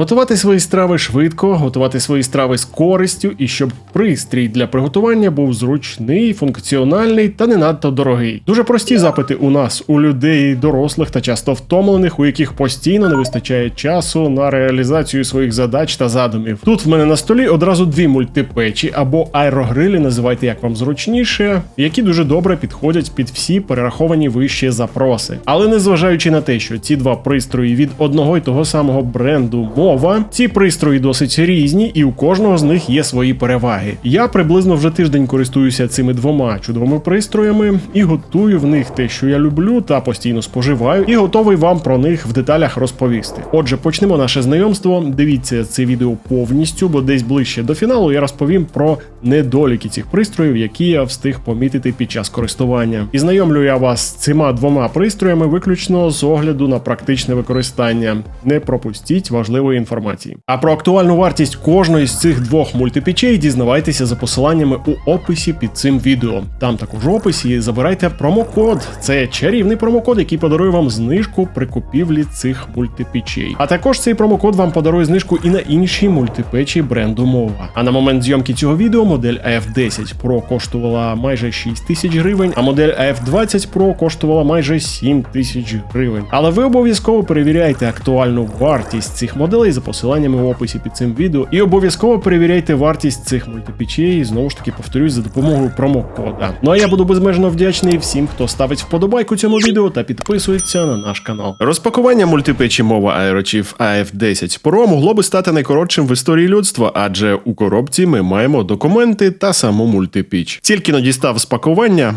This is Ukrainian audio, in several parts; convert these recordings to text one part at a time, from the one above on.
Готувати свої страви швидко, готувати свої страви з користю і щоб пристрій для приготування був зручний, функціональний та не надто дорогий. Дуже прості запити у нас, у людей дорослих та часто втомлених, у яких постійно не вистачає часу на реалізацію своїх задач та задумів. Тут в мене на столі одразу дві мультипечі або аерогрилі, називайте як вам зручніше, які дуже добре підходять під всі перераховані вище запроси. Але незважаючи на те, що ці два пристрої від одного й того самого бренду мова, ці пристрої досить різні, і у кожного з них є свої переваги. Я приблизно вже тиждень користуюся цими двома чудовими пристроями і готую в них те, що я люблю та постійно споживаю, і готовий вам про них в деталях розповісти. Отже, почнемо наше знайомство. Дивіться це відео повністю, бо десь ближче до фіналу я розповім про недоліки цих пристроїв, які я встиг помітити під час користування. І знайомлю я вас з цими двома пристроями виключно з огляду на практичне використання. Не пропустіть важливої інформації. А про актуальну вартість кожної з цих двох мультипічей дізнавайтеся за посиланнями у описі під цим відео. Там також в описі забирайте промокод. Це чарівний промокод, який подарує вам знижку при купівлі цих мультипічей. А також цей промокод вам подарує знижку і на інші мультипечі бренду мова. А на момент зйомки цього відео модель AF10 Pro коштувала майже 6 тисяч гривень, а модель AF20 Pro коштувала майже 7 тисяч гривень. Але ви обов'язково перевіряйте актуальну вартість цих моделей за посиланнями в описі під цим відео. І обов'язково перевіряйте вартість цих мультипічей. Знову ж таки, повторюсь, за допомогою промокода. Ну а я буду безмежно вдячний всім, хто ставить вподобайку цьому відео та підписується на наш канал. Розпакування мультипечі мова аерочів AF10 Pro могло би стати найкоротшим в історії людства, адже у коробці ми маємо документи та саму мультипіч. Тільки но дістав з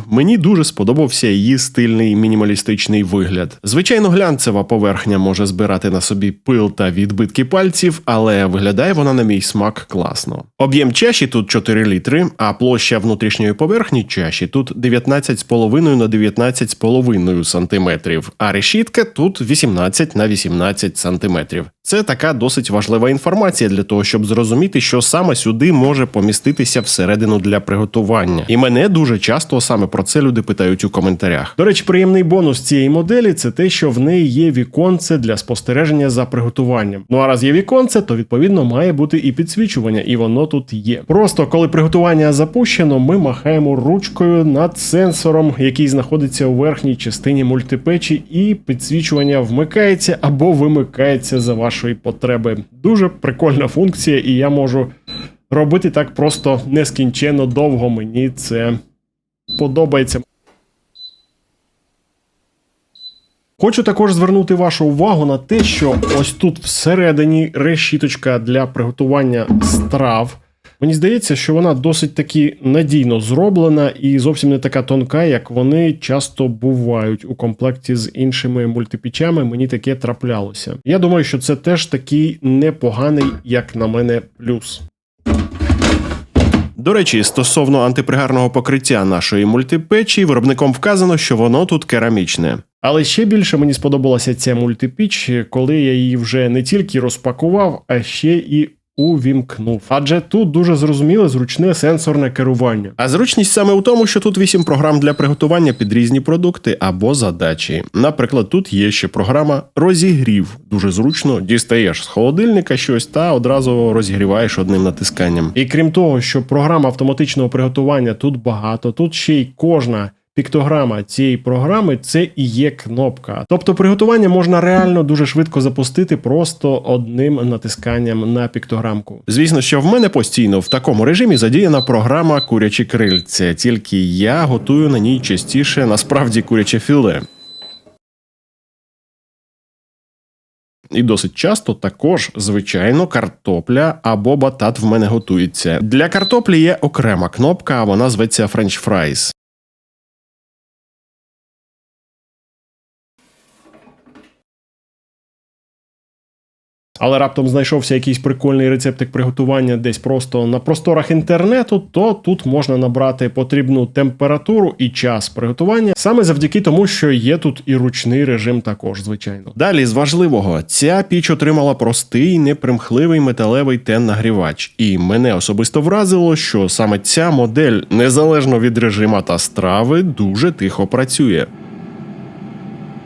мені дуже сподобався її стильний мінімалістичний вигляд. Звичайно, глянцева поверхня може збирати на собі пил та відбитки пальців, але виглядає вона на мій смак класно. Об'єм чаші тут 4 літри, а площа внутрішньої поверхні чаші тут 19,5 на 19,5 сантиметрів, а решітка тут 18 на 18 сантиметрів. Це така досить важлива інформація для того, щоб зрозуміти, що саме сюди може поміститися всередину для приготування. І мене дуже часто саме про це люди питають у коментарях. До речі, приємний бонус цієї моделі це те, що в неї є віконце для спостереження за приготуванням. Ну а раз є віконце, то відповідно має бути і підсвічування, і воно тут є. Просто коли приготування запущено, ми махаємо ручкою над сенсором, який знаходиться у верхній частині мультипечі, і підсвічування вмикається або вимикається за вашої потреби. Дуже прикольна функція, і я можу робити так просто нескінченно довго. Мені це подобається. Хочу також звернути вашу увагу на те, що ось тут всередині решіточка для приготування страв. Мені здається, що вона досить таки надійно зроблена і зовсім не така тонка, як вони часто бувають у комплекті з іншими мультипічами. Мені таке траплялося. Я думаю, що це теж такий непоганий, як на мене, плюс. До речі, стосовно антипригарного покриття нашої мультипечі, виробником вказано, що воно тут керамічне. Але ще більше мені сподобалася ця мультипіч, коли я її вже не тільки розпакував, а ще і увімкнув. Адже тут дуже зрозуміле зручне сенсорне керування. А зручність саме у тому, що тут 8 програм для приготування під різні продукти або задачі. Наприклад, тут є ще програма розігрів. Дуже зручно дістаєш з холодильника щось та одразу розігріваєш одним натисканням. І крім того, що програм автоматичного приготування тут багато, тут ще й кожна. Піктограма цієї програми це і є кнопка. Тобто приготування можна реально дуже швидко запустити просто одним натисканням на піктограмку. Звісно, що в мене постійно в такому режимі задіяна програма курячі крильця, тільки я готую на ній частіше насправді куряче філе. І досить часто також, звичайно, картопля або батат в мене готується. Для картоплі є окрема кнопка, вона зветься French Fries. Але раптом знайшовся якийсь прикольний рецептик приготування десь просто на просторах інтернету, то тут можна набрати потрібну температуру і час приготування саме завдяки тому, що є тут і ручний режим, також звичайно. Далі з важливого, ця піч отримала простий, непримхливий металевий тен-нагрівач, і мене особисто вразило, що саме ця модель, незалежно від режима та страви, дуже тихо працює.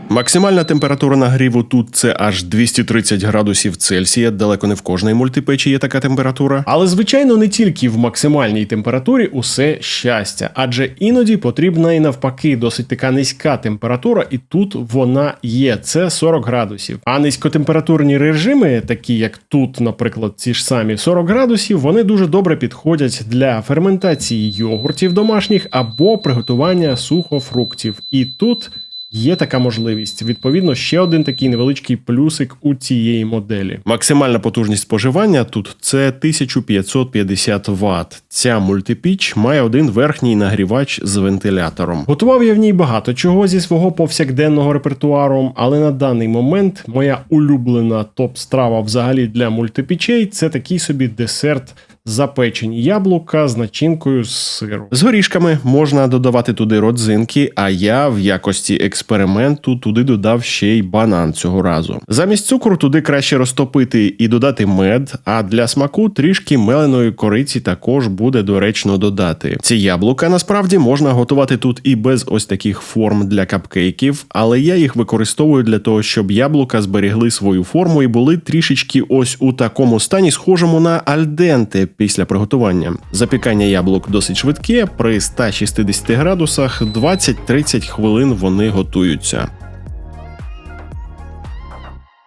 Максимальна температура нагріву тут це аж 230 градусів Цельсія. Далеко не в кожній мультипечі є така температура. Але звичайно не тільки в максимальній температурі усе щастя, адже іноді потрібна і навпаки досить така низька температура, і тут вона є. Це 40 градусів. А низькотемпературні режими, такі як тут, наприклад, ці ж самі 40 градусів, вони дуже добре підходять для ферментації йогуртів домашніх або приготування сухофруктів. І тут. Є така можливість. Відповідно, ще один такий невеличкий плюсик у цієї моделі. Максимальна потужність споживання тут це 1550 Вт. Ця мультипіч має один верхній нагрівач з вентилятором. Готував я в ній багато чого зі свого повсякденного репертуару, але на даний момент моя улюблена топ-страва взагалі для мультипічей це такий собі десерт запечені яблука з начинкою з сиру. З горішками можна додавати туди родзинки, а я в якості експерименту туди додав ще й банан цього разу. Замість цукру туди краще розтопити і додати мед, а для смаку трішки меленої кориці також буде доречно додати. Ці яблука насправді можна готувати тут і без ось таких форм для капкейків, але я їх використовую для того, щоб яблука зберігли свою форму і були трішечки ось у такому стані, схожому на альденте після приготування. Запікання яблук досить швидке, при 160 градусах 20-30 хвилин вони готуються.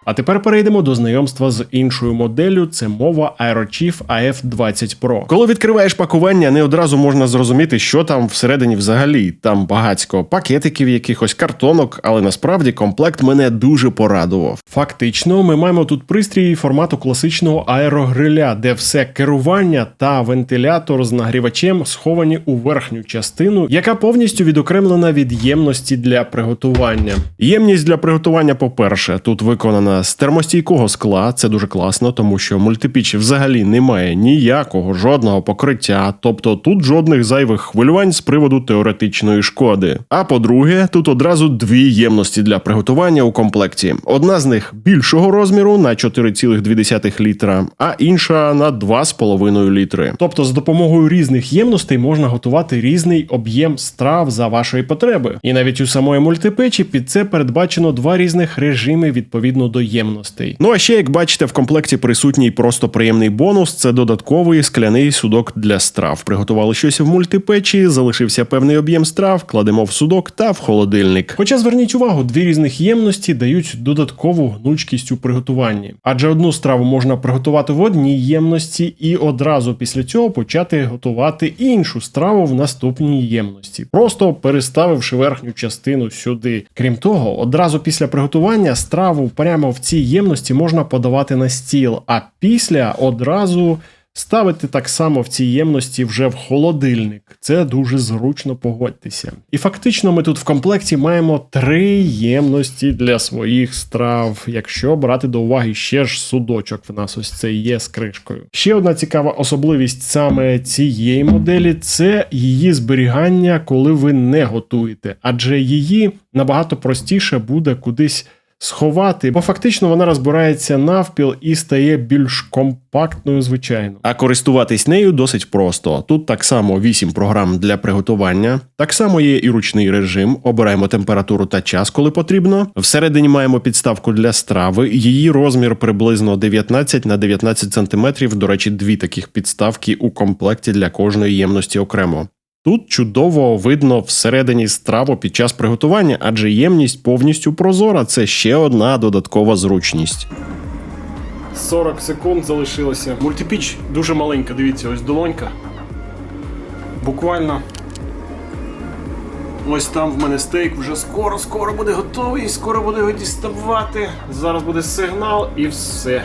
А тепер перейдемо до знайомства з іншою моделлю. Це мова AeroChief AF20 Pro. Коли відкриваєш пакування, не одразу можна зрозуміти, що там всередині взагалі. Там багацько пакетиків, якихось картонок, але насправді комплект мене дуже порадував. Фактично, ми маємо тут пристрій формату класичного аерогриля, де все керування та вентилятор з нагрівачем сховані у верхню частину, яка повністю відокремлена від ємності для приготування. Ємність для приготування, по-перше, тут виконана з термостійкого скла. Це дуже класно, тому що мультипіч взагалі немає ніякого жодного покриття, тобто тут жодних зайвих хвилювань з приводу теоретичної шкоди. А по-друге, тут одразу дві ємності для приготування у комплекті. Одна з них більшого розміру на 4,2 літра, а інша на 2,5 літри. Тобто, з допомогою різних ємностей можна готувати різний об'єм страв за вашої потреби. І навіть у самої мультипечі під це передбачено два різних режими відповідно до ємностей. Ну а ще, як бачите, в комплекті присутній просто приємний бонус це додатковий скляний судок для страв. Приготували щось в мультипечі, залишився певний об'єм страв, кладемо в судок та в холодильник. Хоча зверніть увагу, дві різних ємності дають додаткову гнучкість у приготуванні, адже одну страву можна приготувати в одній ємності і одразу після цього почати готувати іншу страву в наступній ємності, просто переставивши верхню частину сюди. Крім того, одразу після приготування страву прямо в цій ємності можна подавати на стіл, а після одразу. Ставити так само в цій ємності вже в холодильник. Це дуже зручно погодьтеся. І фактично ми тут в комплекті маємо три ємності для своїх страв, якщо брати до уваги ще ж судочок в нас ось це є з кришкою. Ще одна цікава особливість саме цієї моделі це її зберігання, коли ви не готуєте, адже її набагато простіше буде кудись сховати, бо фактично вона розбирається навпіл і стає більш компактною, звичайно. А користуватись нею досить просто. Тут так само 8 програм для приготування, так само є і ручний режим. Обираємо температуру та час, коли потрібно. Всередині маємо підставку для страви. Її розмір приблизно 19 на 19 см. До речі, дві таких підставки у комплекті для кожної ємності окремо. Тут чудово видно всередині страву під час приготування, адже ємність повністю прозора. Це ще одна додаткова зручність. 40 секунд залишилося. Мультипіч дуже маленька, дивіться, ось долонька. Буквально. Ось там в мене стейк вже скоро, скоро буде готовий, скоро буде його діставати. Зараз буде сигнал і все.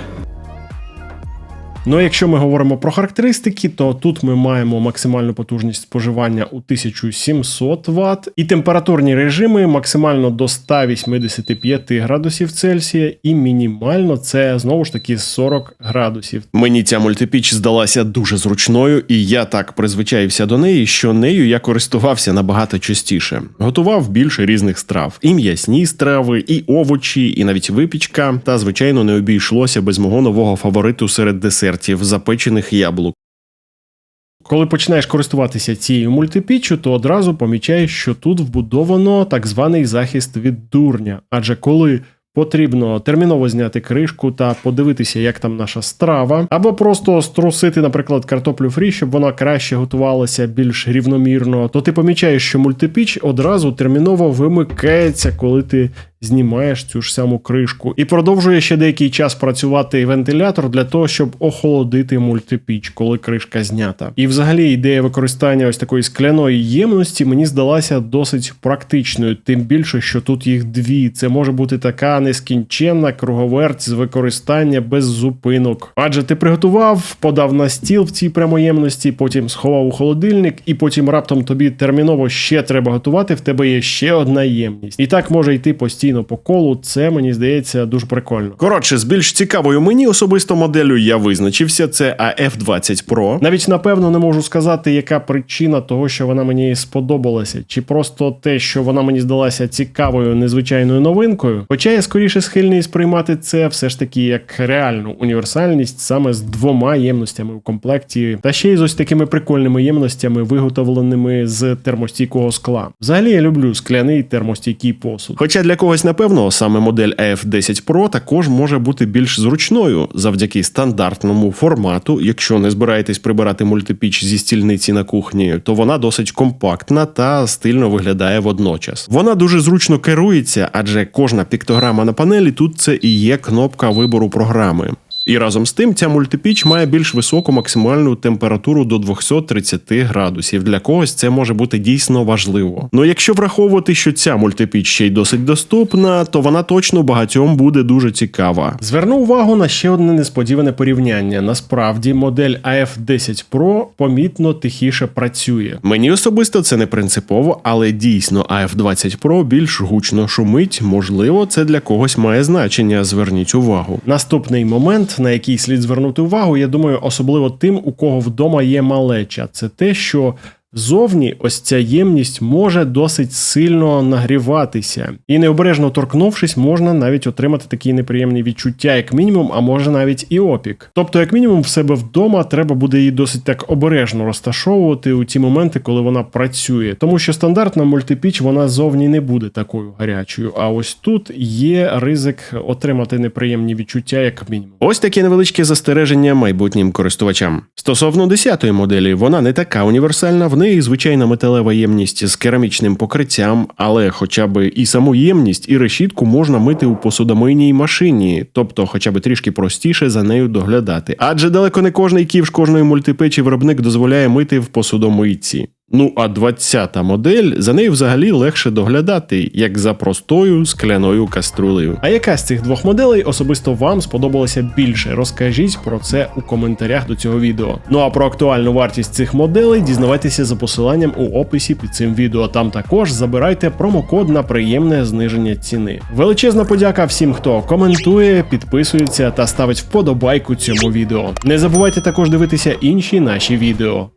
Ну, якщо ми говоримо про характеристики, то тут ми маємо максимальну потужність споживання у 1700 Вт і температурні режими максимально до 185 градусів Цельсія, і мінімально це знову ж таки 40 градусів. Мені ця мультипіч здалася дуже зручною, і я так призвичаївся до неї, що нею я користувався набагато частіше. Готував більше різних страв: і м'ясні страви, і овочі, і навіть випічка. Та звичайно не обійшлося без мого нового фавориту серед десертів запечених яблук. Коли починаєш користуватися цією мультипіччю, то одразу помічаєш, що тут вбудовано так званий захист від дурня. Адже коли потрібно терміново зняти кришку та подивитися, як там наша страва, або просто струсити, наприклад, картоплю фрі, щоб вона краще готувалася більш рівномірно, то ти помічаєш, що мультипіч одразу терміново вимикається, коли ти знімаєш цю ж саму кришку, і продовжує ще деякий час працювати вентилятор для того, щоб охолодити мультипіч, коли кришка знята. І взагалі ідея використання ось такої скляної ємності мені здалася досить практичною, тим більше, що тут їх дві. Це може бути така нескінченна круговерть з використання без зупинок. Адже ти приготував, подав на стіл в цій прямоємності, потім сховав у холодильник, і потім раптом тобі терміново ще треба готувати. В тебе є ще одна ємність. І так може йти постійно по колу. Це мені здається дуже прикольно. Коротше, з більш цікавою мені особисто моделлю я визначився. Це AF20 Pro. Навіть напевно не можу сказати, яка причина того, що вона мені сподобалася, чи просто те, що вона мені здалася цікавою незвичайною новинкою. Хоча я скоріше схильний сприймати це все ж таки як реальну універсальність саме з двома ємностями у комплекті, та ще й з ось такими прикольними ємностями, виготовленими з термостійкого скла. Взагалі я люблю скляний термостійкий посуд. Хоча для когось, напевно, саме модель AF10 Pro також може бути більш зручною завдяки стандартному формату. Якщо не збираєтесь прибирати мультипіч зі стільниці на кухні, то вона досить компактна та стильно виглядає водночас. Вона дуже зручно керується, адже кожна піктограма на панелі тут це і є кнопка вибору програми. І разом з тим ця мультипіч має більш високу максимальну температуру до 230 градусів. Для когось це може бути дійсно важливо. Ну якщо враховувати, що ця мультипіч ще й досить доступна, то вона точно багатьом буде дуже цікава. Зверну увагу на ще одне несподіване порівняння. Насправді, модель AF10 Pro помітно тихіше працює. Мені особисто це не принципово, але дійсно AF20 Pro більш гучно шумить. Можливо, це для когось має значення. Зверніть увагу. Наступний момент, на який слід звернути увагу, я думаю, особливо тим, у кого вдома є малеча, це те, що зовні ось ця ємність може досить сильно нагріватися, і необережно торкнувшись, можна навіть отримати такі неприємні відчуття, як мінімум, а може навіть і опік. Тобто, як мінімум, в себе вдома треба буде її досить так обережно розташовувати у ті моменти, коли вона працює, тому що стандартна мультипіч вона зовні не буде такою гарячою. А ось тут є ризик отримати неприємні відчуття, як мінімум. Ось таке невеличке застереження майбутнім користувачам. Стосовно 10-ї моделі, вона не така універсальна, в неї звичайна металева ємність з керамічним покриттям, але хоча б і саму ємність, і решітку можна мити у посудомийній машині, тобто хоча б трішки простіше за нею доглядати. Адже далеко не кожний ківш кожної мультипечі виробник дозволяє мити в посудомийці. Ну а 20-та модель за нею взагалі легше доглядати, як за простою скляною каструлею. А яка з цих двох моделей особисто вам сподобалася більше? Розкажіть про це у коментарях до цього відео. Ну а про актуальну вартість цих моделей дізнавайтеся за посиланням у описі під цим відео. Там також забирайте промокод на приємне зниження ціни. Величезна подяка всім, хто коментує, підписується та ставить вподобайку цьому відео. Не забувайте також дивитися інші наші відео.